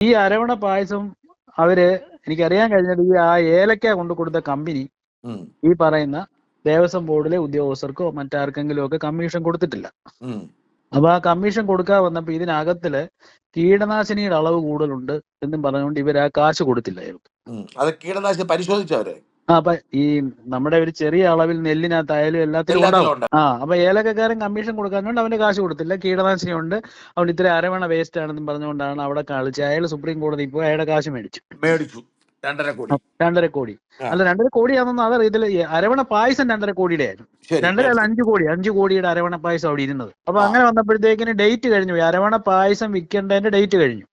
ഈ അരവണ പായസം അവർ എനിക്കറിയാൻ കഴിഞ്ഞത് ഈ ആ ഏലക്ക കൊണ്ട് കൊടുത്ത കമ്പനി ഈ പറയുന്ന ദേവസ്വം ബോർഡിലെ ഉദ്യോഗസ്ഥർക്കോ മറ്റാർക്കെങ്കിലും ഒക്കെ കമ്മീഷൻ കൊടുത്തിട്ടില്ല. അപ്പൊ ആ കമ്മീഷൻ കൊടുക്കാൻ വന്നപ്പോ ഇതിനകത്തിൽ കീടനാശിനിയുടെ അളവ് കൂടുതലുണ്ട് എന്നും പറഞ്ഞുകൊണ്ട് ഇവർ ആ കാശ് കൊടുത്തില്ല ഇവർക്ക് അത് കീടനാശിനി പരിശോധിച്ചവരെ? ആ അപ്പൊ ഈ നമ്മുടെ ഒരു ചെറിയ അളവിൽ നെല്ലിനകത്തായാലും എല്ലാത്തിലും എല്ലാത്തിനും ഉണ്ടാവും. ഉണ്ട്. ആ അപ്പൊ ഏലക്കക്കാരൻ കമ്മീഷൻ കൊടുക്കാനുണ്ട് അവന്റെ കാശ് കൊടുത്തില്ല. കീടനാശിനി ഉണ്ട് അവൻ ഇത്ര അരവണ വേസ്റ്റ് ആണെന്നും പറഞ്ഞുകൊണ്ടാണ് അവിടെ കളിച്ച് അയാൾ സുപ്രീം കോടതി പോയി അയാളുടെ കാശ് മേടിച്ചു. മേടിച്ചു. രണ്ടര കോടി. രണ്ടര കോടി. അല്ല രണ്ടര കോടിയാണെന്ന് അതറിയത്തില്ല. ഇതിൽ അരവണ പായസം രണ്ടര കോടിയുടെ ആയിരുന്നു. രണ്ടര അല്ല അഞ്ചു കോടി. അഞ്ചു കോടിയുടെ അരവണ പായസം അവിടെ ഇരുന്നത്. അപ്പൊ അങ്ങനെ വന്നപ്പോഴത്തേക്കിന് ഡേറ്റ് കഴിഞ്ഞു പോയി. അരവണ പായസം വിൽക്കേണ്ടതിന്റെ ഡേറ്റ് കഴിഞ്ഞു.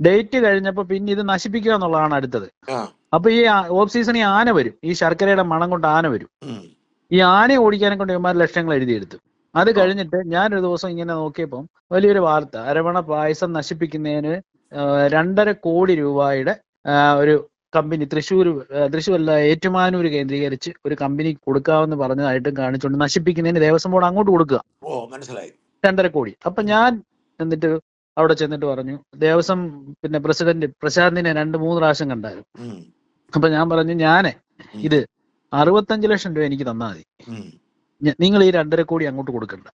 ഡേറ്റ് കഴിഞ്ഞപ്പോ പിന്നെ ഇത് നശിപ്പിക്കുക എന്നുള്ളതാണ് അടുത്തത്. അപ്പൊ ഈ ഓഫ് സീസൺ ഈ ആന വരും. ഈ ശർക്കരയുടെ മണം കൊണ്ട് ആന വരും. ഈ ആനയെ ഓടിക്കാനെ കൊണ്ട് ഇവന്മാർ ലക്ഷങ്ങൾ എഴുതിയെടുത്തു. അത് കഴിഞ്ഞിട്ട് ഞാനൊരു ദിവസം ഇങ്ങനെ നോക്കിയപ്പം വലിയൊരു വാർത്ത. അരവണ പായസം നശിപ്പിക്കുന്നതിന് രണ്ടര കോടി രൂപയുടെ ഒരു കമ്പനി തൃശ്ശൂർ തൃശ്ശൂർ അല്ല ഏറ്റുമാനൂർ കേന്ദ്രീകരിച്ച് ഒരു കമ്പനി കൊടുക്കാമെന്ന് പറഞ്ഞതായിട്ടും കാണിച്ചുകൊണ്ട് നശിപ്പിക്കുന്നതിന് ദേവസ്വം ബോർഡ് അങ്ങോട്ട് കൊടുക്കുക. മനസ്സിലായി. രണ്ടര കോടി. അപ്പൊ ഞാൻ എന്നിട്ട് അവിടെ ചെന്നിട്ട് പറഞ്ഞു ദേവസ്വം പിന്നെ പ്രസിഡന്റ് പ്രശാന്തിനെ രണ്ട് മൂന്ന് പ്രാവശ്യം കണ്ടായിരുന്നു. അപ്പൊ ഞാൻ പറഞ്ഞു ഞാനേ ഇത് അറുപത്തഞ്ച് ലക്ഷം രൂപ എനിക്ക് തന്നാൽ മതി. നിങ്ങൾ ഈ രണ്ടര കോടി അങ്ങോട്ട് കൊടുക്കണ്ട.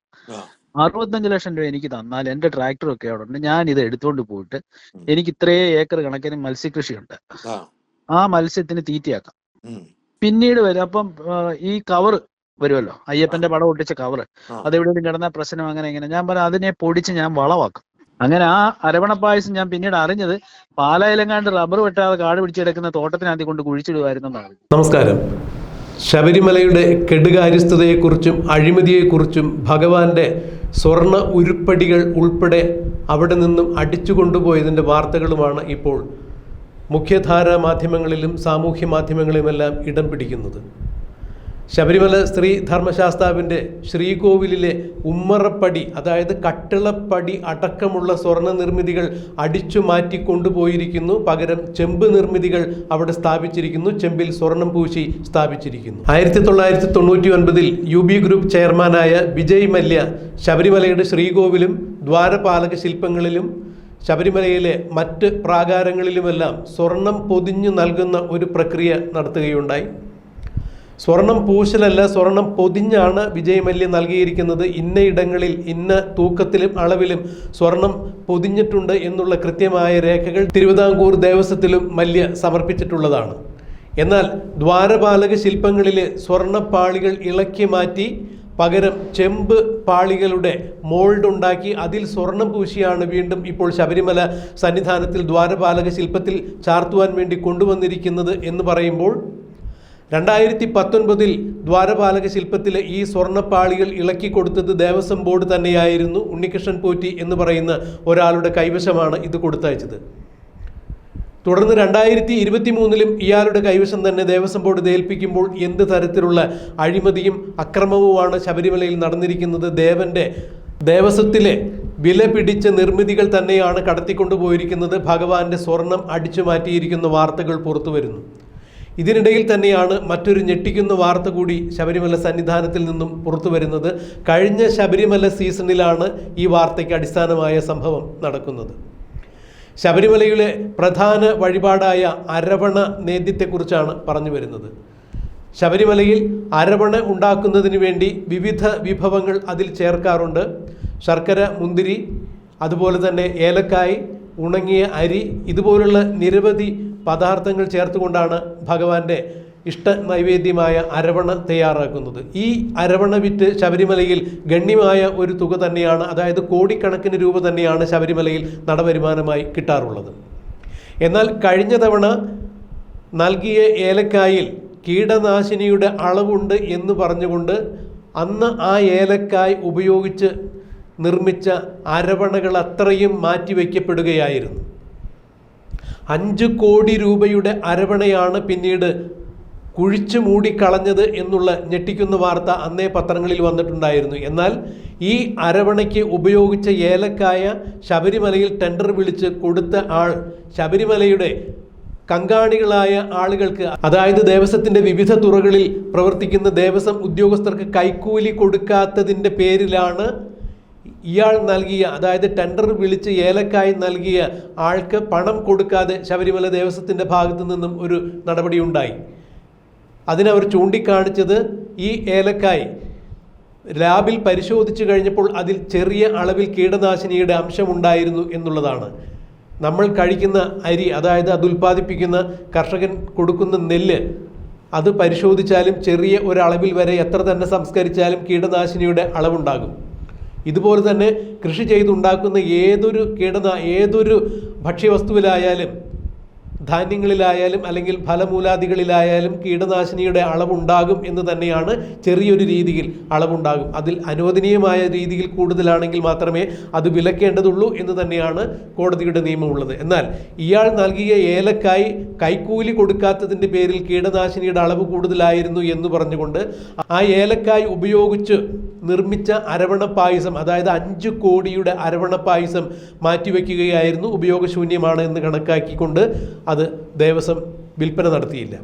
അറുപത്തഞ്ച് ലക്ഷം രൂപ എനിക്ക് തന്നാൽ എന്റെ ട്രാക്ടർ ഒക്കെ അവിടെ ഉണ്ട്. ഞാൻ ഇത് എടുത്തുകൊണ്ട് പോയിട്ട് എനിക്ക് ഇത്രേ ഏക്കർ കണക്കിന് മത്സ്യകൃഷിയുണ്ട്. ആ. ആ മത്സ്യത്തിന് തീറ്റയാക്കാം. പിന്നീട് വരും അപ്പം ഈ കവർ വരുമല്ലോ? അയ്യപ്പന്റെ പടം ഒട്ടിച്ച കവർ അത് അതെവിടെയും കിടന്ന പ്രശ്നം അങ്ങനെ ഇങ്ങനെ. ഞാൻ പറഞ്ഞു അതിനെ പൊടിച്ച് ഞാൻ വളവാക്കും. അങ്ങനെ ആ അരവണ പായസം ഞാൻ പിന്നീട് അറിഞ്ഞത് പാലായിലെങ്ങാണ്ട് റബ്ബർ വെട്ടാതെ കാട് പിടിച്ചെടുക്കുന്ന തോട്ടത്തിനകത്ത് കൊണ്ട് കുഴിച്ചിടുമായിരുന്നു നമസ്കാരം. ശബരിമലയുടെ കെടുകാര്യസ്ഥതയെക്കുറിച്ചും അഴിമതിയെക്കുറിച്ചും ഭഗവാന്റെ സ്വർണ ഉരുപ്പടികൾ ഉൾപ്പെടെ അവിടെ നിന്നും അടിച്ചു കൊണ്ടുപോയതിന്റെ വാർത്തകളുമാണ് ഇപ്പോൾ മുഖ്യധാരാ മാധ്യമങ്ങളിലും സാമൂഹ്യ മാധ്യമങ്ങളിലുമെല്ലാം ഇടം പിടിക്കുന്നത്. ശബരിമല സ്ത്രീ ധർമ്മശാസ്താവിന്റെ ശ്രീകോവിലിലെ ഉമ്മറപ്പടി അതായത് കട്ടിളപ്പടി അടക്കമുള്ള സ്വർണ നിർമ്മിതികൾ അടിച്ചു മാറ്റി കൊണ്ടുപോയിരിക്കുന്നു. പകരം ചെമ്പ് നിർമ്മിതികൾ അവിടെ സ്ഥാപിച്ചിരിക്കുന്നു. ചെമ്പിൽ സ്വർണം പൂശി സ്ഥാപിച്ചിരിക്കുന്നു. ആയിരത്തി തൊള്ളായിരത്തി തൊണ്ണൂറ്റി ഒൻപതിൽ യു ബി ഗ്രൂപ്പ് ചെയർമാനായ വിജയ് മല്യ ശബരിമലയുടെ ശ്രീകോവിലും ദ്വാരപാലക ശില്പങ്ങളിലും ശബരിമലയിലെ മറ്റ് പ്രാകാരങ്ങളിലുമെല്ലാം സ്വർണം പൊതിഞ്ഞു നൽകുന്ന ഒരു പ്രക്രിയ നടത്തുകയുണ്ടായി. സ്വർണം പൂശലല്ല സ്വർണം പൊതിഞ്ഞാണ് വിജയമല്യ നൽകിയിരിക്കുന്നത്. ഇന്ന ഇടങ്ങളിൽ ഇന്ന തൂക്കത്തിലും അളവിലും സ്വർണം പൊതിഞ്ഞിട്ടുണ്ട് എന്നുള്ള കൃത്യമായ രേഖകൾ തിരുവിതാംകൂർ ദേവസ്വത്തിലും മല്യ സമർപ്പിച്ചിട്ടുള്ളതാണ്. എന്നാൽ ദ്വാരപാലക ശില്പങ്ങളിലെ സ്വർണപ്പാളികൾ ഇളക്കി മാറ്റി പകരം ചെമ്പ് പാളികളുടെ മോൾഡ് ഉണ്ടാക്കി അതിൽ സ്വർണം പൂശിയാണ് വീണ്ടും ഇപ്പോൾ ശബരിമല സന്നിധാനത്തിൽ ദ്വാരപാലക ശില്പത്തിൽ ചാർത്തുവാൻ വേണ്ടി കൊണ്ടുവന്നിരിക്കുന്നത് എന്ന് പറയുമ്പോൾ രണ്ടായിരത്തി പത്തൊൻപതിൽ ദ്വാരപാലക ശില്പത്തിലെ ഈ സ്വർണപ്പാളികൾ ഇളക്കി കൊടുത്തത് ദേവസ്വം ബോർഡ് തന്നെയായിരുന്നു ഉണ്ണികൃഷ്ണൻ പോറ്റി എന്ന് പറയുന്ന ഒരാളുടെ കൈവശമാണ് ഇത് കൊടുത്തയച്ചത്. തുടർന്ന് രണ്ടായിരത്തി ഇരുപത്തി മൂന്നിലും ഇയാളുടെ കൈവശം തന്നെ ദേവസ്വം ബോർഡ് ഏൽപ്പിക്കുമ്പോൾ എന്ത് തരത്തിലുള്ള അഴിമതിയും അക്രമവുമാണ് ശബരിമലയിൽ നടന്നിരിക്കുന്നത് ദേവന്റെ ദേവസ്വത്തിലെ വില പിടിച്ച നിർമ്മിതികൾ തന്നെയാണ് കടത്തിക്കൊണ്ടുപോയിരിക്കുന്നത്. ഭഗവാന്റെ സ്വർണം അടിച്ചു മാറ്റിയിരിക്കുന്ന വാർത്തകൾ പുറത്തു വരുന്നു ഇതിനിടയിൽ തന്നെയാണ് മറ്റൊരു ഞെട്ടിക്കുന്ന വാർത്ത കൂടി ശബരിമല സന്നിധാനത്തിൽ നിന്നും പുറത്തു വരുന്നത്. കഴിഞ്ഞ ശബരിമല സീസണിലാണ് ഈ വാർത്തയ്ക്ക് അടിസ്ഥാനമായ സംഭവം നടക്കുന്നത്. ശബരിമലയിലെ പ്രധാന വഴിപാടായ അരവണ നേദ്യത്തെക്കുറിച്ചാണ് പറഞ്ഞു വരുന്നത്. ശബരിമലയിൽ അരവണ ഉണ്ടാക്കുന്നതിന് വേണ്ടി വിവിധ വിഭവങ്ങൾ അതിൽ ചേർക്കാറുണ്ട്. ശർക്കര മുന്തിരി അതുപോലെ തന്നെ ഏലക്കായ് ഉണങ്ങിയ അരി ഇതുപോലുള്ള നിരവധി പദാർത്ഥങ്ങൾ ചേർത്തുകൊണ്ടാണ് ഭഗവാന്റെ ഇഷ്ട നൈവേദ്യമായ അരവണ തയ്യാറാക്കുന്നത്. ഈ അരവണ വിറ്റ് ശബരിമലയിൽ ഗണ്യമായ ഒരു തുക തന്നെയാണ് അതായത് കോടിക്കണക്കിന് രൂപ തന്നെയാണ് ശബരിമലയിൽ നടവരുമാനമായി കിട്ടാറുള്ളത്. എന്നാൽ കഴിഞ്ഞ തവണ നൽകിയ ഏലക്കായിൽ കീടനാശിനിയുടെ അളവുണ്ട് എന്ന് പറഞ്ഞുകൊണ്ട് അന്ന് ആ ഏലക്കായ് ഉപയോഗിച്ച് നിർമ്മിച്ച അരവണകൾ അത്രയും മാറ്റിവെക്കപ്പെടുകയായിരുന്നു. അഞ്ച് കോടി രൂപയുടെ അരവണയാണ് പിന്നീട് കുഴിച്ചു മൂടിക്കളഞ്ഞത് എന്നുള്ള ഞെട്ടിക്കുന്ന വാർത്ത അന്നേ പത്രങ്ങളിൽ വന്നിട്ടുണ്ടായിരുന്നു. എന്നാൽ ഈ അരവണയ്ക്ക് ഉപയോഗിച്ച ഏലക്കായ ശബരിമലയിൽ ടെൻഡർ വിളിച്ച് കൊടുത്ത ആൾ ശബരിമലയുടെ കങ്കാണികളായ ആളുകൾക്ക് അതായത് ദേവസ്വത്തിന്റെ വിവിധ തുറകളിൽ പ്രവർത്തിക്കുന്ന ദേവസ്വം ഉദ്യോഗസ്ഥർക്ക് കൈക്കൂലി കൊടുക്കാത്തതിന്റെ പേരിലാണ് ഇയാൾ നൽകിയ അതായത് ടെൻഡർ വിളിച്ച് ഏലക്കായി നൽകിയ ആൾക്ക് പണം കൊടുക്കാതെ ശബരിമല ദേവസ്വത്തിന്റെ ഭാഗത്തു നിന്നും ഒരു നടപടി ഉണ്ടായി അതിനവർ ചൂണ്ടിക്കാണിച്ചത് ഈ ഏലക്കായ്. ലാബിൽ പരിശോധിച്ചു കഴിഞ്ഞപ്പോൾ അതിൽ ചെറിയ അളവിൽ കീടനാശിനിയുടെ അംശമുണ്ടായിരുന്നു എന്നുള്ളതാണ്. നമ്മൾ കഴിക്കുന്ന അരി അതായത് അത് ഉൽപ്പാദിപ്പിക്കുന്ന കർഷകൻ കൊടുക്കുന്ന നെല്ല് അത് പരിശോധിച്ചാലും ചെറിയ ഒരളവിൽ വരെ എത്ര തന്നെ സംസ്കരിച്ചാലും കീടനാശിനിയുടെ അളവുണ്ടാകും. ഇതുപോലെ തന്നെ കൃഷി ചെയ്തുണ്ടാക്കുന്ന ഏതൊരു കീടന ഏതൊരു ഭക്ഷ്യവസ്തുവിലായാലും ധാന്യങ്ങളിലായാലും അല്ലെങ്കിൽ ഫലമൂലാദികളിലായാലും കീടനാശിനിയുടെ അളവുണ്ടാകും എന്ന് തന്നെയാണ് ചെറിയൊരു രീതിയിൽ അളവുണ്ടാകും. അതിൽ അനുവദനീയമായ രീതിയിൽ കൂടുതലാണെങ്കിൽ മാത്രമേ അത് വിലക്കേണ്ടതുള്ളൂ എന്ന് തന്നെയാണ് കോടതിയുടെ നിയമമുള്ളത്. എന്നാൽ ഇയാൾ നൽകിയ ഏലക്കായി കൈക്കൂലി കൊടുക്കാത്തതിന്റെ പേരിൽ കീടനാശിനിയുടെ അളവ് കൂടുതലായിരുന്നു എന്ന് പറഞ്ഞുകൊണ്ട് ആ ഏലക്കായി ഉപയോഗിച്ച് നിർമ്മിച്ച അരവണ പായസം അതായത് അഞ്ച് കോടിയുടെ അരവണ പായസം മാറ്റിവെക്കുകയായിരുന്നു ഉപയോഗശൂന്യമാണ് എന്ന് കണക്കാക്കിക്കൊണ്ട് അത് ദേവസ്വം വിൽപ്പന നടത്തിയില്ല.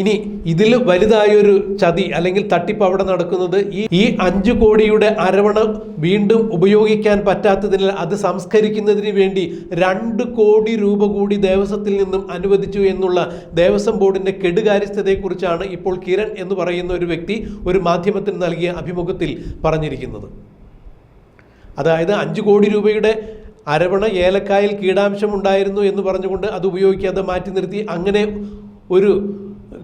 ഇനി ഇതിൽ വലുതായൊരു ചതി അല്ലെങ്കിൽ തട്ടിപ്പ് അവിടെ നടക്കുന്നത് ഈ ഈ അഞ്ച് കോടിയുടെ അരവണ വീണ്ടും ഉപയോഗിക്കാൻ പറ്റാത്തതിനാൽ അത് സംസ്കരിക്കുന്നതിന് വേണ്ടി രണ്ട് കോടി രൂപ കൂടി ദേവസ്വത്തിൽ നിന്നും അനുവദിച്ചു എന്നുള്ള ദേവസ്വം ബോർഡിന്റെ കെടുകാര്യസ്ഥതയെക്കുറിച്ചാണ് ഇപ്പോൾ കിരൺ എന്ന് പറയുന്ന ഒരു വ്യക്തി ഒരു മാധ്യമത്തിന് നൽകിയ അഭിമുഖത്തിൽ പറഞ്ഞിരിക്കുന്നത്. അതായത് അഞ്ച് കോടി രൂപയുടെ അരവണ ഏലക്കായിൽ കീടാംശം ഉണ്ടായിരുന്നു എന്ന് പറഞ്ഞുകൊണ്ട് അത് ഉപയോഗിക്കാതെ മാറ്റി നിർത്തി അങ്ങനെ ഒരു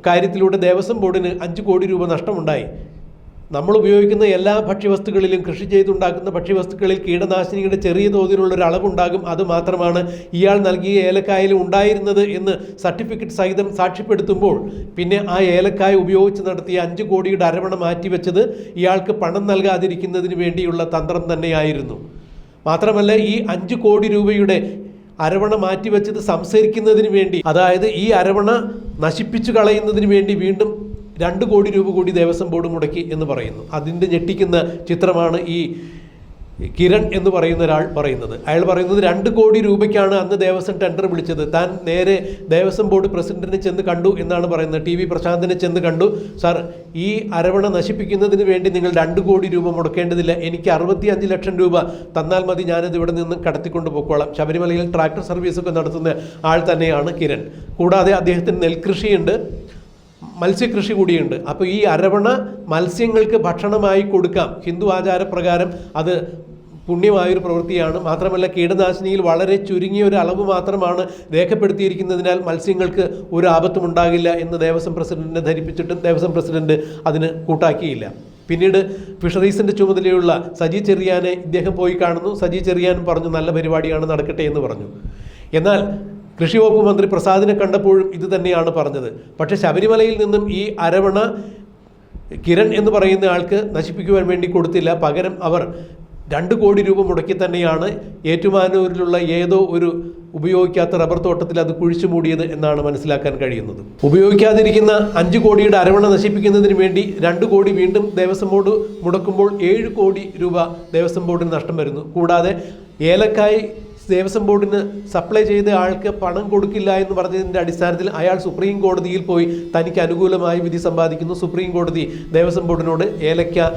കാര്യത്തിലൂടെ ദേവസ്വം ബോർഡിന് അഞ്ച് കോടി രൂപ നഷ്ടമുണ്ടായി. നമ്മൾ ഉപയോഗിക്കുന്ന എല്ലാ ഭക്ഷ്യവസ്തുക്കളിലും കൃഷി ചെയ്തുണ്ടാക്കുന്ന ഭക്ഷ്യവസ്തുക്കളിൽ കീടനാശിനികളുടെ ചെറിയ തോതിലുള്ള ഒരു അളവുണ്ടാകും. അത് മാത്രമാണ് ഇയാൾ നൽകിയ ഏലക്കായിൽ ഉണ്ടായിരുന്നത് എന്ന് സർട്ടിഫിക്കറ്റ് സഹിതം സാക്ഷ്യപ്പെടുത്തുമ്പോൾ പിന്നെ ആ ഏലക്കായ ഉപയോഗിച്ച് നടത്തിയ അഞ്ച് കോടിയുടെ അരവണ മാറ്റിവെച്ചത് ഇയാൾക്ക് പണം നൽകാതിരിക്കുന്നതിന് വേണ്ടിയുള്ള തന്ത്രം തന്നെയായിരുന്നു. മാത്രമല്ല ഈ അഞ്ച് കോടി രൂപയുടെ അരവണ മാറ്റിവെച്ചത് സംസ്കരിക്കുന്നതിന് വേണ്ടി അതായത് ഈ അരവണ നശിപ്പിച്ചു കളയുന്നതിന് വേണ്ടി വീണ്ടും രണ്ട് കോടി രൂപ കൂടി ദേവസ്വം ബോർഡ് മുടക്കി എന്ന് പറയുന്നു. അതിന്റെ ഞെട്ടിക്കുന്ന ചിത്രമാണ് ഈ കിരൺ എന്ന് പറയുന്ന ഒരാൾ പറയുന്നത്. അയാൾ പറയുന്നത് രണ്ട് കോടി രൂപയ്ക്കാണ് അന്ന് ദേവസ്വം ടെൻഡർ വിളിച്ചത്. താൻ നേരെ ദേവസ്വം ബോർഡ് പ്രസിഡന്റിനെ ചെന്ന് കണ്ടു എന്നാണ് പറയുന്നത്. ടി വി പ്രശാന്തിനെ ചെന്ന് കണ്ടു. സാർ ഈ അരവണ നശിപ്പിക്കുന്നതിന് വേണ്ടി നിങ്ങൾ രണ്ട് കോടി രൂപ മുടക്കേണ്ടതില്ല. എനിക്ക് അറുപത്തി അഞ്ച് ലക്ഷം രൂപ തന്നാൽ മതി. ഞാനത് ഇവിടെ നിന്ന് കടത്തിക്കൊണ്ട് പോക്കോളാം. ശബരിമലയിൽ ട്രാക്ടർ സർവീസൊക്കെ നടത്തുന്ന ആൾ തന്നെയാണ് കിരൺ. കൂടാതെ അദ്ദേഹത്തിന് നെൽകൃഷിയുണ്ട്. മത്സ്യകൃഷി കൂടിയുണ്ട്. അപ്പോൾ ഈ അരവണ മത്സ്യങ്ങൾക്ക് ഭക്ഷണമായി കൊടുക്കാം. ഹിന്ദു ആചാരപ്രകാരം അത് പുണ്യമായൊരു പ്രവൃത്തിയാണ്. മാത്രമല്ല കീടനാശിനിയിൽ വളരെ ചുരുങ്ങിയ ഒരു അളവ് മാത്രമാണ് രേഖപ്പെടുത്തിയിരിക്കുന്നതിനാൽ മത്സ്യങ്ങൾക്ക് ഒരു ആപത്തും ഉണ്ടാകില്ല എന്ന് ദേവസ്വം പ്രസിഡന്റിനെ ധരിപ്പിച്ചിട്ടും ദേവസ്വം പ്രസിഡന്റ് അതിന് കൂട്ടാക്കിയില്ല. പിന്നീട് ഫിഷറീസിന്റെ ചുമതലയുള്ള സജി ചെറിയാനെ ഇദ്ദേഹം പോയി കാണുന്നു. സജി ചെറിയാൻ പറഞ്ഞു നല്ല പരിപാടിയാണ് നടക്കട്ടെ എന്ന് പറഞ്ഞു. എന്നാൽ കൃഷി വകുപ്പ് മന്ത്രി പ്രസാദിനെ കണ്ടപ്പോഴും ഇത് തന്നെയാണ് പറഞ്ഞത്. പക്ഷേ ശബരിമലയിൽ നിന്നും ഈ അരവണ കിരൺ എന്ന് പറയുന്ന ആൾക്ക് നശിപ്പിക്കുവാൻ വേണ്ടി കൊടുത്തില്ല. പകരം അവർ രണ്ട് കോടി രൂപ മുടക്കി തന്നെയാണ് ഏറ്റുമാനൂരിലുള്ള ഏതോ ഒരു ഉപയോഗിക്കാത്ത റബ്ബർ തോട്ടത്തിൽ അത് കുഴിച്ചു മൂടിയത് എന്നാണ് മനസ്സിലാക്കാൻ കഴിയുന്നത്. ഉപയോഗിക്കാതിരിക്കുന്ന അഞ്ച് കോടിയുടെ അരവണ നശിപ്പിക്കുന്നതിന് വേണ്ടി രണ്ട് കോടി വീണ്ടും ദേവസ്വം ബോർഡ് മുടക്കുമ്പോൾ ഏഴ് കോടി രൂപ ദേവസ്വം ബോർഡിന് നഷ്ടം വരുന്നു. കൂടാതെ ഏലക്കായ് ദേവസ്വം ബോർഡിന് സപ്ലൈ ചെയ്ത ആൾക്ക് പണം കൊടുക്കില്ല എന്ന് പറഞ്ഞതിന്റെ അടിസ്ഥാനത്തിൽ അയാൾ സുപ്രീം കോടതിയിൽ പോയി തനിക്ക് അനുകൂലമായി വിധി സമ്പാദിക്കുന്നു. സുപ്രീം കോടതി ദേവസ്വം ബോർഡിനോട് ഏലക്ക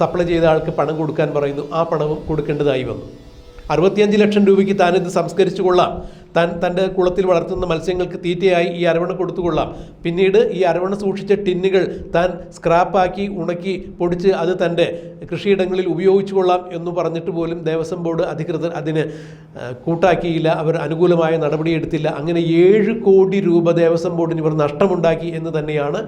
സപ്ലൈ ചെയ്ത ആൾക്ക് പണം കൊടുക്കാൻ പറയുന്നു. ആ പണവും കൊടുക്കേണ്ടതായി വന്നു. അറുപത്തിയഞ്ച് ലക്ഷം രൂപയ്ക്ക് താനിത് സംസ്കരിച്ചു കൊള്ളാം. താൻ തന്റെ കുളത്തിൽ വളർത്തുന്ന മത്സ്യങ്ങൾക്ക് തീറ്റയായി ഈ അരവണ കൊടുത്തുകൊള്ളാം. പിന്നീട് ഈ അരവണ സൂക്ഷിച്ച ടിന്നുകൾ താൻ സ്ക്രാപ്പാക്കി ഉണക്കി പൊടിച്ച് അത് തന്റെ കൃഷിയിടങ്ങളിൽ ഉപയോഗിച്ചു കൊള്ളാം എന്ന് പറഞ്ഞിട്ട് പോലും ദേവസ്വം ബോർഡ് അധികൃതർ അതിന് കൂട്ടാക്കിയില്ല. അവർ അനുകൂലമായ നടപടിയെടുത്തില്ല അങ്ങനെ ഏഴ് കോടി രൂപ ദേവസ്വം ബോർഡിന് ഇവർ നഷ്ടമുണ്ടാക്കി എന്ന് തന്നെയാണ്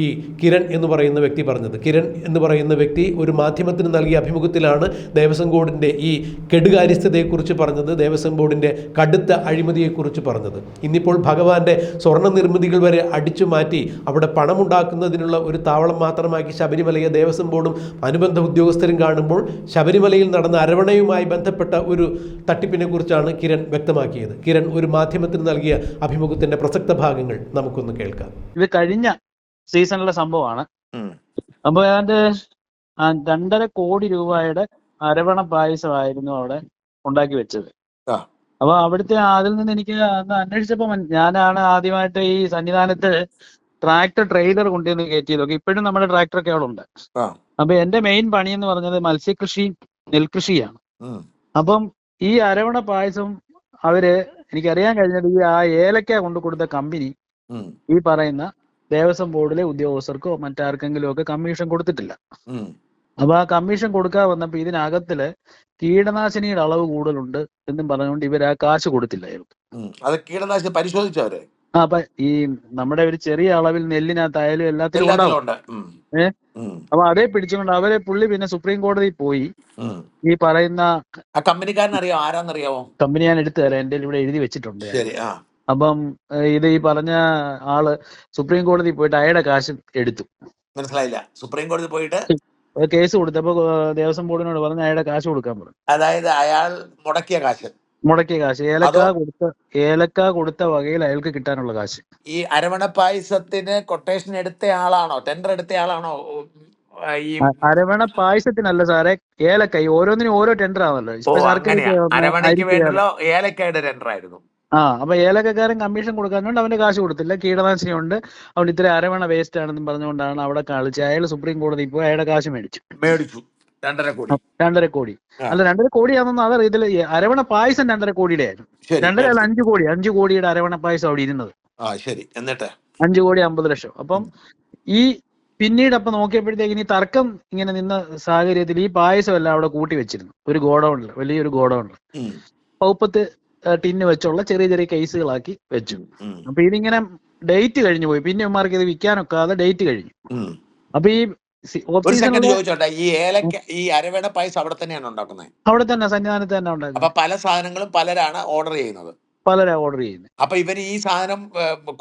ഈ കിരൺ എന്ന് പറയുന്ന വ്യക്തി പറഞ്ഞത്. കിരൺ എന്ന് പറയുന്ന വ്യക്തി ഒരു മാധ്യമത്തിന് നൽകിയ അഭിമുഖത്തിലാണ് ദേവസ്വം ബോർഡിന്റെ ഈ കെടുകാര്യസ്ഥതയെക്കുറിച്ച് പറഞ്ഞത്. ദേവസ്വം ബോർഡിന്റെ കടുത്ത അഴിമതിയെക്കുറിച്ച് പറഞ്ഞത്. ഇന്നിപ്പോൾ ഭഗവാന്റെ സ്വർണ നിർമ്മിതികൾ വരെ അടിച്ചു മാറ്റി അവിടെ പണമുണ്ടാക്കുന്നതിനുള്ള ഒരു താവളം മാത്രമാക്കി ശബരിമലയെ ദേവസ്വം ബോർഡും അനുബന്ധ ഉദ്യോഗസ്ഥരും കാണുമ്പോൾ ശബരിമലയിൽ നടന്ന അരവണയുമായി ബന്ധപ്പെട്ട ഒരു തട്ടിപ്പിനെ കുറിച്ചാണ് കിരൺ വ്യക്തമാക്കിയത്. കിരൺ ഒരു മാധ്യമത്തിന് നൽകിയ അഭിമുഖത്തിന്റെ പ്രസക്ത ഭാഗങ്ങൾ നമുക്കൊന്ന് കേൾക്കാം. ഇത് കഴിഞ്ഞ സീസണിലെ സംഭവമാണ്. അപ്പോൾ അപ്പൊ ഏതാണ്ട് രണ്ടര കോടി രൂപയുടെ അരവണ പായസമായിരുന്നു അവിടെ ഉണ്ടാക്കി വെച്ചത്. ആ. അപ്പൊ അവിടുത്തെ അതിൽ നിന്ന് എനിക്ക് അന്ന് അന്വേഷിച്ചപ്പോ ഞാനാണ് ആദ്യമായിട്ട് ഈ സന്നിധാനത്ത് ട്രാക്ടർ ട്രെയിലർ കൊണ്ടുവന്ന് കയറ്റിയതൊക്കെ. ഇപ്പോഴും നമ്മുടെ ട്രാക്ടർ ഒക്കെ അവിടെ ഉണ്ട് അപ്പൊ എന്റെ മെയിൻ പണി എന്ന് പറഞ്ഞത് മത്സ്യകൃഷി നെൽകൃഷിയാണ്. അപ്പം ഈ അരവണ പായസം അവർ എനിക്കറിയാൻ കഴിഞ്ഞത് ഈ ആ ഏലക്ക കൊണ്ടു കൊടുത്ത കമ്പനി ഈ പറയുന്ന ദേവസ്വം ബോർഡിലെ ഉദ്യോഗസ്ഥർക്കോ മറ്റാർക്കെങ്കിലും ഒക്കെ കമ്മീഷൻ കൊടുത്തിട്ടില്ല. അപ്പൊ ആ കമ്മീഷൻ കൊടുക്കാൻ വന്നപ്പോ ഇതിനകത്തിൽ കീടനാശിനിയുടെ അളവ് കൂടുതലുണ്ട് എന്നും പറഞ്ഞുകൊണ്ട് ഇവർ ആ കാശ് കൊടുത്തില്ല അയാൾക്ക് അത് കീടനാശിനി പരിശോധിച്ചവര് ആ അപ്പൊ ഈ നമ്മുടെ ഒരു ചെറിയ അളവിൽ നെല്ലിനകത്തായാലും എല്ലാത്തിലും ഉണ്ടാവും. ഉം. അപ്പൊ അതേ പിടിച്ചുകൊണ്ട് അവരെ പുള്ളി പിന്നെ സുപ്രീം കോടതി പോയി. ഈ പറയുന്ന കമ്പനി ഞാൻ എടുത്തു തരാം. എന്റെ ഇവിടെ എഴുതി വെച്ചിട്ടുണ്ട് അപ്പം ഇത് ഈ പറഞ്ഞ ആൾ സുപ്രീം കോടതി പോയിട്ട് അയാളുടെ കാശ് എടുത്തു. മനസ്സിലായില്ല. സുപ്രീം കോടതി പോയിട്ട് കേസ് കൊടുത്തപ്പോ ദേവസ്വം ബോർഡിനോട് പറഞ്ഞ് അയാളുടെ കാശ് കൊടുക്കാൻ പറഞ്ഞു. അതായത് അയാൾ മുടക്കിയ കാശ്. മുടക്കിയ കാശ്. ഏലക്ക കൊടുത്ത ഏലക്ക കൊടുത്ത വകയിൽ അയാൾക്ക് കിട്ടാനുള്ള കാശ്. ഈ അരവണ പായസത്തിന് കൊട്ടേഷൻ എടുത്ത ആളാണോ? ടെൻഡർ എടുത്ത ആളാണോ? ഈ അരവണ പായസത്തിനല്ല സാറേ ഏലക്ക. ഈ ഓരോന്നിനും ഓരോ ടെൻഡർ ആണല്ലോ. അരവണയ്ക്ക് വേണ്ടല്ലോ ഏലക്കയുടെ ടെൻഡർ ആയിരുന്നു. ആ അപ്പൊ ഏലക്കക്കാരൻ കമ്മീഷൻ കൊടുക്കാന്നുകൊണ്ട് അവന്റെ കാശ് കൊടുത്തില്ല. കീടനാശിനി ഉണ്ട് അവൻ ഇത്ര അരവണ വേസ്റ്റ് ആണെന്ന് പറഞ്ഞുകൊണ്ടാണ് അവിടെ കളിച്ച് അയാൾ സുപ്രീം കോടതി പോയി അയാളുടെ കാശ് മേടിച്ചു. മേടിച്ചു. രണ്ടര കോടി. രണ്ടര കോടി. അല്ല രണ്ടര കോടിയാണെന്ന് അതറിയത്തില്ല അരവണ പായസം രണ്ടര കോടിയുടെ ആയിരുന്നു രണ്ടര അല്ല. അഞ്ചു കോടി. അഞ്ചു കോടിയുടെ അരവണ പായസം അവിടെ ഇരുന്നത്. ആ ശരി. എന്നിട്ട്? അഞ്ചു കോടി അമ്പത് ലക്ഷം. അപ്പം ഈ പിന്നീട് അപ്പൊ നോക്കിയപ്പോഴത്തേക്ക് ഈ തർക്കം ഇങ്ങനെ നിന്ന സാഹചര്യത്തിൽ ഈ പായസം എല്ലാം അവിടെ കൂട്ടി വെച്ചിരുന്നു. ഒരു ഗോഡൌണിൽ വലിയൊരു ഗോഡൌണിൽ പൗപ്പത്ത് ടിന്ന് വെച്ചുള്ള ചെറിയ ചെറിയ കേസുകളാക്കി വെച്ചു. അപ്പൊ ഇതിങ്ങനെ ഡേറ്റ് കഴിഞ്ഞു പോയി. പിന്നെ ഇവന്മാർക്ക് ഇത് വിൽക്കാനൊക്കാതെ ഡേറ്റ് കഴിഞ്ഞു. അപ്പൊ ഈ ഒരു സെക്കൻഡ് ചോദിച്ചോട്ടെ ഈ ഏലക്ക ഈ പായസം അവിടെ തന്നെയാണ് ഉണ്ടാക്കുന്നത്? അവിടെ തന്നെ സന്നിധാനത്ത് തന്നെ ഉണ്ടായിരുന്നു അപ്പൊ പല സാധനങ്ങളും പലരാണ് ഓർഡർ ചെയ്യുന്നത്. പലരാ ഓർഡർ ചെയ്യുന്നത്. അപ്പൊ ഇവർ ഈ സാധനം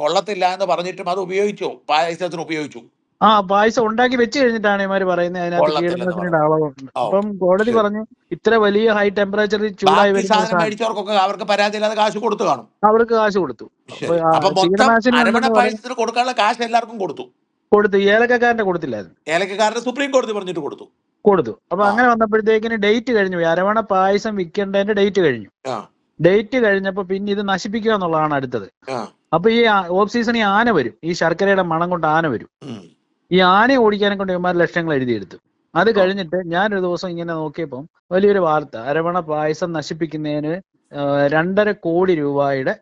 കൊള്ളത്തില്ല എന്ന് പറഞ്ഞിട്ടും അത് ഉപയോഗിച്ചു. പായസത്തിന് ഉപയോഗിച്ചു. ആ പായസം ഉണ്ടാക്കി വെച്ച് കഴിഞ്ഞിട്ടാണ് ഇമാര് പറയുന്നത്. അതിനകത്ത് കീടനാശിനിയുടെ അളവുണ്ട്. അപ്പം കോടതി പറഞ്ഞു ഇത്ര വലിയ ഹൈ ടെമ്പറേച്ചറിൽ ചൂടായി വരുന്ന അവർക്ക് പരാതിയില്ലാതെ കാശ് കൊടുത്തു കാണും. അവർക്ക് കാശ് കൊടുത്തു. കീടനാശിനി കൊടുക്കാനുള്ള കാശ് എല്ലാവർക്കും കൊടുത്തു. കൊടുത്തു. ഏലക്കക്കാരന്റെ കൊടുത്തില്ലായിരുന്നു. ഏലക്കാരന്റെ സുപ്രീം കോടതി പറഞ്ഞിട്ട് കൊടുത്തു. കൊടുത്തു. അപ്പൊ അങ്ങനെ വന്നപ്പോഴത്തേക്കിന് ഡേറ്റ് കഴിഞ്ഞു അരവണ പായസം വിൽക്കേണ്ടതിന്റെ ഡേറ്റ് കഴിഞ്ഞു. ഡേറ്റ് കഴിഞ്ഞപ്പോ പിന്നെ ഇത് നശിപ്പിക്കുക എന്നുള്ളതാണ് അടുത്തത്. അപ്പൊ ഈ ഓഫ് സീസണിൽ ആന വരും. ഈ ശർക്കരയുടെ മണം കൊണ്ട് ആന വരും. ഈ ആനയെ ഓടിക്കാനെ കൊണ്ട് ഇവന്മാർ ലക്ഷങ്ങൾ എഴുതിയെടുത്തു. അത് കഴിഞ്ഞിട്ട് ഞാനൊരു ദിവസം ഇങ്ങനെ നോക്കിയപ്പം വലിയൊരു വാർത്ത അരവണ പായസം നശിപ്പിക്കുന്നതിന് രണ്ടര കോടി രൂപയുടെ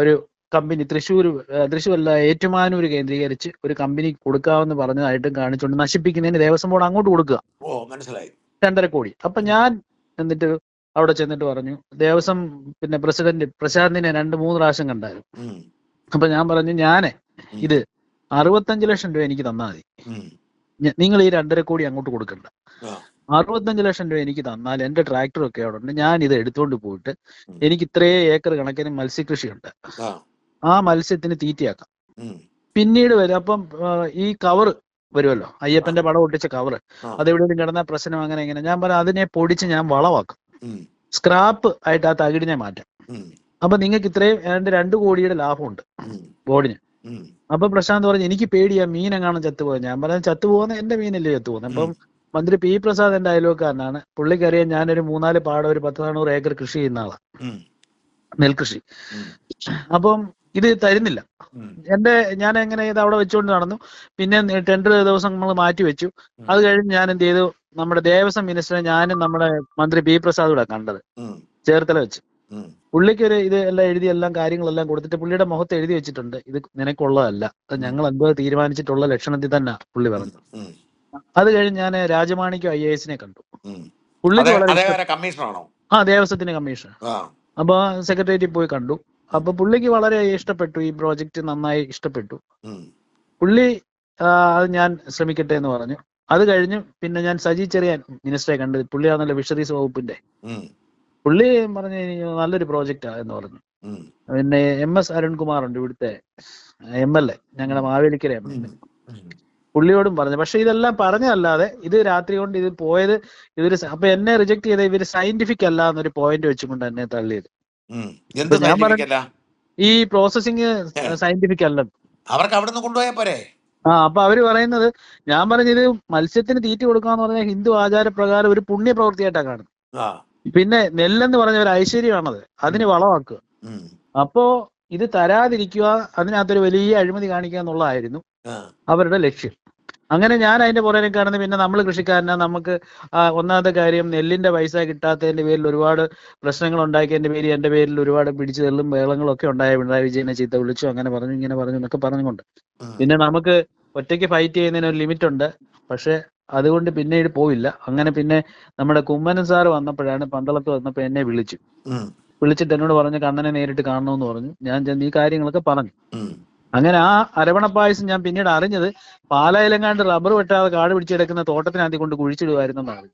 ഒരു കമ്പനി തൃശ്ശൂർ തൃശ്ശൂരല്ല ഏറ്റുമാനൂർ കേന്ദ്രീകരിച്ച് ഒരു കമ്പനി കൊടുക്കാമെന്ന് പറഞ്ഞതായിട്ടും കാണിച്ചുകൊണ്ട് നശിപ്പിക്കുന്നതിന് ദേവസ്വം ബോർഡ് അങ്ങോട്ട് കൊടുക്കുക. ഓ മനസ്സിലായി. രണ്ടര കോടി. അപ്പൊ ഞാൻ എന്നിട്ട് അവിടെ ചെന്നിട്ട് പറഞ്ഞു ദേവസ്വം പിന്നെ പ്രസിഡന്റ് പ്രശാന്തിനെ രണ്ട് മൂന്ന് പ്രാവശ്യം കണ്ടായിരുന്നു. അപ്പൊ ഞാൻ പറഞ്ഞു ഞാനേ ഇത് അറുപത്തഞ്ച് ലക്ഷം രൂപ എനിക്ക് തന്നാൽ മതി. നിങ്ങൾ ഈ രണ്ടര കോടി അങ്ങോട്ട് കൊടുക്കണ്ട. അറുപത്തഞ്ച് ലക്ഷം രൂപ എനിക്ക് തന്നാൽ എന്റെ ട്രാക്ടർ ഒക്കെ അവിടെ ഉണ്ട്. ഞാൻ ഇത് എടുത്തുകൊണ്ട് പോയിട്ട് എനിക്ക് ഇത്രേ ഏക്കർ കണക്കിന് മത്സ്യകൃഷിയുണ്ട്. ആ, ആ മത്സ്യത്തിന് തീറ്റയാക്കാം. പിന്നീട് വരും. അപ്പം ഈ കവർ വരുമല്ലോ? അയ്യപ്പന്റെ പടം ഒട്ടിച്ച കവർ ആ. അത് എവിടെയെങ്കിലും കിടന്ന പ്രശ്നം? അങ്ങനെ ഇങ്ങനെ. ഞാൻ പറയാം അതിനെ പൊടിച്ച് ഞാൻ വളവാക്കും സ്ക്രാപ്പ് ആയിട്ട് ആ തകിടിനെ മാറ്റാം. അപ്പൊ നിങ്ങൾക്ക് ഇത്രയും രണ്ട് കോടിയുടെ ലാഭമുണ്ട് ബോർഡിന്. അപ്പൊ പ്രശാന്ത് പറഞ്ഞു എനിക്ക് പേടിയാ മീൻ ചത്തുപോയത് ചത്തുപോയി. ഞാൻ പറഞ്ഞു ചത്തുപോകുന്ന എന്റെ മീനല്ലേ ചത്തുപോകുന്നത് അപ്പം മന്ത്രി പി പ്രസാദ് എന്റെ അയൽവക്കാരനാണ്. പുള്ളിക്കറിയാൻ ഞാനൊരു മൂന്നാൽ പാടം ഒരു പത്ത് നാനൂറ് ഏക്കർ കൃഷി ചെയ്യുന്ന ആളാണ് നെൽകൃഷി. അപ്പം ഇത് തരുന്നില്ല. എന്റെ ഞാൻ എങ്ങനെ ഇത് അവിടെ വെച്ചുകൊണ്ട് നടന്നു. പിന്നെ ടെൻഡർ ദിവസം നമ്മൾ മാറ്റി വെച്ചു. അത് കഴിഞ്ഞ് ഞാൻ എന്ത് ചെയ്തു? നമ്മുടെ ദേവസ്വം മിനിസ്റ്ററെ ഞാനും നമ്മുടെ മന്ത്രി പി പ്രസാദ് കൂടെ കണ്ടത്. ചേർത്തല വെച്ച്. ഉം, പുള്ളിക്ക് ഒരു ഇത് എല്ലാം എഴുതി എല്ലാം കാര്യങ്ങളെല്ലാം കൊടുത്തിട്ട് പുള്ളിയുടെ മുഖത്ത് എഴുതി വെച്ചിട്ടുണ്ട്. ഇത് നിനക്കുള്ളതല്ല. അത് ഞങ്ങൾ എന്തോ തീരുമാനിച്ചിട്ടുള്ള ലക്ഷണത്തിൽ തന്നെ പുള്ളി പറഞ്ഞു. അത് കഴിഞ്ഞ് ഞാൻ രാജമാണിക്കും ഐ എ എസിനെ കണ്ടു. പുള്ളിക്ക് വളരെ ആ ദേവസ്വത്തിന് കമ്മീഷൻ അപ്പൊ സെക്രട്ടേറിയറ്റിൽ പോയി കണ്ടു. അപ്പൊ പുള്ളിക്ക് വളരെ ഇഷ്ടപ്പെട്ടു. ഈ പ്രോജക്റ്റ് നന്നായി ഇഷ്ടപ്പെട്ടു. പുള്ളി അത് ഞാൻ ശ്രമിക്കട്ടെ എന്ന് പറഞ്ഞു. അത് കഴിഞ്ഞ് പിന്നെ ഞാൻ സജി ചെറിയാൻ മിനിസ്റ്ററെ കണ്ടു പുള്ളിയാണല്ലോ ഫിഷറീസ് വകുപ്പിന്റെ. പുള്ളി പറഞ്ഞു കഴിഞ്ഞാൽ നല്ലൊരു പ്രോജക്റ്റാ എന്ന് പറഞ്ഞു. പിന്നെ എം എസ് അരുൺകുമാർ ഉണ്ട് ഇവിടുത്തെ എം എൽ എ ഞങ്ങളുടെ മാവേലിക്കര എം എൽ എ. പുള്ളിയോടും പറഞ്ഞു. പക്ഷെ ഇതെല്ലാം പറഞ്ഞതല്ലാതെ ഇത് രാത്രി കൊണ്ട് ഇത് പോയത് ഇവർ സ- അപ്പൊ എന്നെ റിജക്ട് ചെയ്ത ഇവർ സയന്റിഫിക് അല്ല എന്നൊരു പോയിന്റ് വെച്ചുകൊണ്ട് എന്നെ തള്ളിയത്. ഞാൻ പറഞ്ഞു ഈ പ്രോസസ്സിങ് സയന്റിഫിക് അല്ല. അവർക്ക് അവിടെ നിന്ന് കൊണ്ടുപോയാൽ പോരെ? ആ അപ്പൊ അവർ പറയുന്നത് ഞാൻ പറഞ്ഞത് മത്സ്യത്തിന് തീറ്റ കൊടുക്കാന്ന് പറഞ്ഞാൽ ഹിന്ദു ആചാരപ്രകാരം ഒരു പുണ്യ പ്രവൃത്തിയായിട്ടാണ് കാണുന്നത് പിന്നെ നെല്ലെന്ന് പറഞ്ഞ ഒരു ഐശ്വര്യമാണത്. അതിന് വളമാക്കുക. അപ്പോ ഇത് തരാതിരിക്കുക അതിനകത്തൊരു വലിയ അഴിമതി കാണിക്കുക എന്നുള്ളതായിരുന്നു അവരുടെ ലക്ഷ്യം. അങ്ങനെ ഞാൻ അതിന്റെ പുറകെ കാരണം പിന്നെ നമ്മൾ കൃഷിക്കാരനാ നമുക്ക് ഒന്നാമത്തെ കാര്യം നെല്ലിന്റെ പൈസ കിട്ടാത്തതിന്റെ പേരിൽ ഒരുപാട് പ്രശ്നങ്ങൾ ഉണ്ടാക്കിയതിന്റെ പേരിൽ എന്റെ പേരിൽ ഒരുപാട് പിടിച്ചു തെള്ളും വേളങ്ങളും ഒക്കെ ഉണ്ടായ. പിണറായി വിജയനെ ചീത്ത വിളിച്ചു അങ്ങനെ പറഞ്ഞു ഇങ്ങനെ പറഞ്ഞു എന്നൊക്കെ പറഞ്ഞുകൊണ്ട്. പിന്നെ നമുക്ക് ഒറ്റയ്ക്ക് ഫൈറ്റ് ചെയ്യുന്നതിന് ഒരു ലിമിറ്റ് ഉണ്ട്. പക്ഷെ അതുകൊണ്ട് പിന്നീട് പോയില്ല അങ്ങനെ പിന്നെ നമ്മുടെ കുമ്മനം സാർ വന്നപ്പോഴാണ് പന്തളത്ത് വന്നപ്പോ എന്നെ വിളിച്ചു. വിളിച്ചിട്ട് എന്നോട് പറഞ്ഞു കണ്ണനെ നേരിട്ട് കാണണമെന്ന് പറഞ്ഞു. ഞാൻ ചെന്ന് ഈ കാര്യങ്ങളൊക്കെ പറഞ്ഞു. അങ്ങനെ ആ അരവണ പായസം ഞാൻ പിന്നീട് അറിഞ്ഞത് പാലായിലെങ്ങാണ്ട് റബ്ബർ വെട്ടാതെ കാട് പിടിച്ചെടുക്കുന്ന തോട്ടത്തിനകത്ത് കൊണ്ട് കുഴിച്ചിടുമായിരുന്നെന്നാണ്